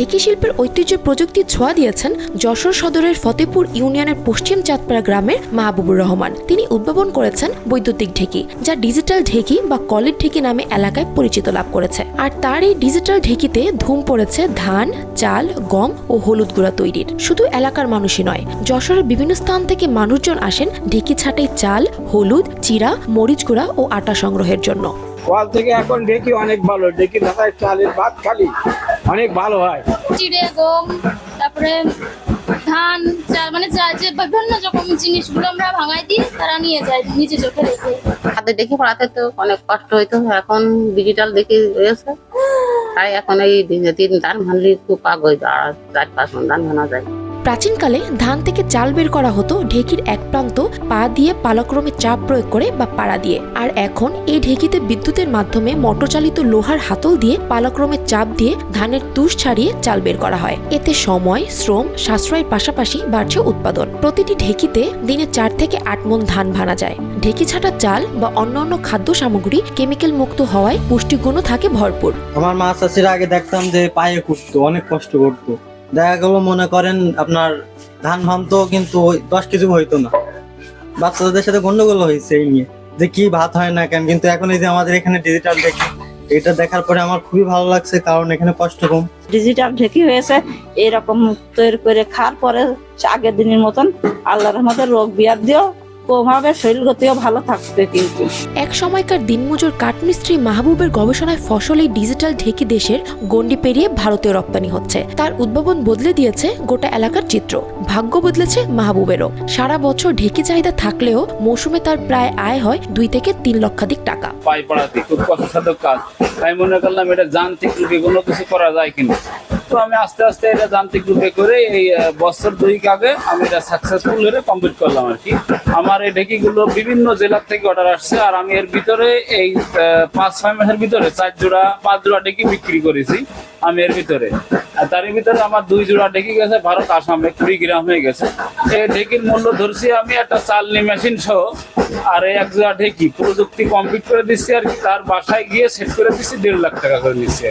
ঢেকি শিল্পের ঐতিহ্য প্রযুক্তির ছোঁয়া দিয়েছেন যশোর সদরের ফতেপুর ইউনিয়নের পশ্চিম চাঁদপাড়া গ্রামের মাহবুবুর রহমান। তিনি উদ্ভাবন করেছেন বৈদ্যুতিক ঢেকি, যা ডিজিটাল ঢেকি বা কলের ঢেকি নামে এলাকায় পরিচিত লাভ করেছে। আর তার এই ডিজিটাল ঢেকিতে ধুম পড়েছে ধান, চাল, গম ও হলুদ গুঁড়া তৈরির। শুধু এলাকার মানুষই নয়, যশোরের বিভিন্ন স্থান থেকে মানুষজন আসেন ঢেকি ছাটাই চাল, হলুদ, চিরা, মরিচ গুঁড়া ও আটা সংগ্রহের জন্য। কল থেকে এখন দেখি অনেক ভালো। দেখি ঢাকায় চালের ভাত খালি। অনেক ভালো হয়। চিড়ে গম তারপরে ধান চাল মানে যা যে বিভিন্ন রকম জিনিসগুলো আমরা ভাঙাই দিই তারা নিয়ে যায় নিজে চোখে রেখে। হাতে দেখে পড়াতে তো অনেক কষ্ট হইতো। এখন ডিজিটাল দেখে রয়েছে তাই এখন এই তিন ধান ভানলি খুব পাক হয়ে। যায় আর চার পাঁচ ধান ভানা যায়। প্রাচীনকালে ধান থেকে চাল বের করা হতো ঢেকির এক প্রান্ত, পা দিয়ে পালাক্রমে চাপ প্রয়োগ করে বা পাড়া দিয়ে। আর এখন এই ঢেকিতে বিদ্যুতের মাধ্যমে মোটরচালিত লোহার হাতল দিয়ে পালাক্রমে চাপ দিয়ে ধানের তুষ ছাড়িয়ে চাল বের করা হয়। এতে সময়, শ্রম, সাশ্রয়ের পাশাপাশি বাড়ছে উৎপাদন। প্রতিটি ঢেকিতে দিনে চার থেকে আট মন ধান ভানা যায়। ঢেকি ছাটা চাল বা অন্যান্য খাদ্য সামগ্রী কেমিক্যাল মুক্ত হওয়ায় পুষ্টিগুণও থাকে ভরপুর। আমার মা চাষিরা আগে দেখতাম যে পায়ে কুটতো, অনেক কষ্ট করতো। দেখা গেল মনে করেন আপনার ধান ভামতো কিন্তু দশ কেজি হইতো না। বাচ্চাদের সাথে গন্ডগোল হয়েছে এই নিয়ে। যে কি ভাত হয় না কেন? কিন্তু এখন এই যে আমাদের এখানে ডিজিটাল দেখি, এটা দেখার পরে আমার খুবই ভালো লাগছে, কারণ এখানে কষ্ট কম। ডিজিটাল ঢেকি হয়েছে, এরকম তৈরি করে খাওয়ার পরে আগের দিনের মতন আল্লাহর রহমতে রোগ বিয়ার দিয়েও কম হবে শরীর গতিও ভালো থাকবে কিন্তু। এক সময়কার দিনমজুর কাঠমিস্ত্রি মাহবুবের গবেষণায় ফসল এই ডিজিটাল ঢেকি দেশের গণ্ডি পেরিয়ে ভারতে রপ্তানি হচ্ছে। তার উদ্ভাবন বদলে দিয়েছে গোটা এলাকার চিত্র। ভাগ্য বদলেছে মাহবুবেরও। সারা বছর ঢেকি চাহিদা থাকলেও মৌসুমে তার প্রায় আয় হয় দুই থেকে তিন লক্ষাধিক টাকা। পাই পড়াতে খুব কষ্টসাধক কাজ। তাই মনে করলাম এটা যান্ত্রিক রূপে কোনো কিছু করা যায় কিনা। তো আমি আস্তে আস্তে এটা যান্ত্রিক রূপে করে এই বছর দুই আগে আমি এটা সাকসেসফুল হয়ে কমপ্লিট করলাম আর কি। আমার এই ঢেকিগুলো বিভিন্ন জেলার থেকে অর্ডার আসছে আর আমি এর ভিতরে এই পাঁচ, ছয় মাসের ভিতরে চার জোড়া, পাঁচ জোড়া ঢেকি বিক্রি করেছি। আমি এর ভিতরে। আর তার ভিতরে আমার দুই জোড়া ঢেকি গেছে, ভারত আসামে কুড়ি গ্রাম হয়ে গেছে। এই ঢেকির মূল্য ধরছি আমি একটা চালনি মেশিন সহ, আর এক জোড়া ঢেকি প্রযুক্তি কমপ্লিট করে দিচ্ছি আর কি, তার বাসায় গিয়ে সেট করে দিচ্ছি, দেড় লাখ টাকা করে নিচ্ছি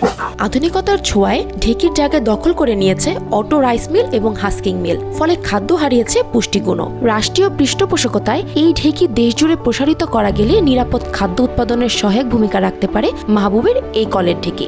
আধুনিকতার ছোঁয়ায় ঢেকির জায়গায় দখল করে নিয়েছে অটো রাইস মিল এবং হাস্কিং মিল, ফলে খাদ্য হারিয়েছে পুষ্টিগুণও। রাষ্ট্রীয় পৃষ্ঠপোষকতায় এই ঢেকি দেশজুড়ে প্রসারিত করা গেলে নিরাপদ খাদ্য উৎপাদনের সহায়ক ভূমিকা রাখতে পারে মাহবুবের এই কলের ঢেকি।